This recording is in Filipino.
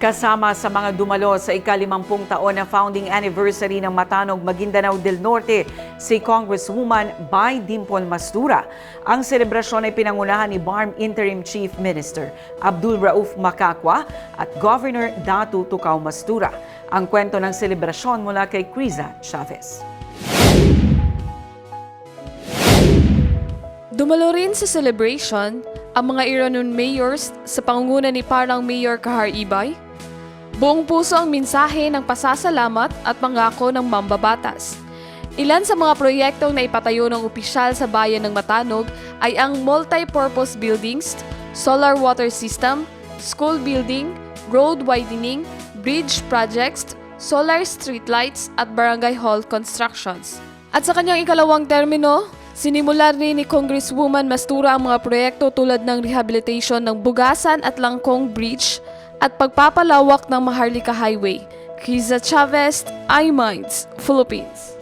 Kasama sa mga dumalo sa ikalimampung taon na founding anniversary ng Matanog, Maguindanao del Norte, si Congresswoman Bay Dimpon Mastura. Ang selebrasyon ay pinangunahan ni BARM Interim Chief Minister Abdul Rauf Makakwa at Governor Datu Tukaw Mastura. Ang kwento ng selebrasyon mula kay Criza Chavez. Dumalo rin sa celebration ang mga Iranon mayors sa pangunguna ni parang Mayor Kahar Ibay. Buong puso ang mensahe ng pasasalamat at pangako ng mambabatas. Ilan sa mga proyektong na ipatayo ng opisyal sa bayan ng Matanog ay ang multi-purpose buildings, solar water system, school building, road widening, bridge projects, solar streetlights at barangay hall constructions. At sa kanyang ikalawang termino, sinimula rin ni Congresswoman Mastura ang mga proyekto tulad ng rehabilitation ng Bugasan at Langkong Bridge at pagpapalawak ng Maharlika Highway. Kiza Chavez, iMinds, Philippines.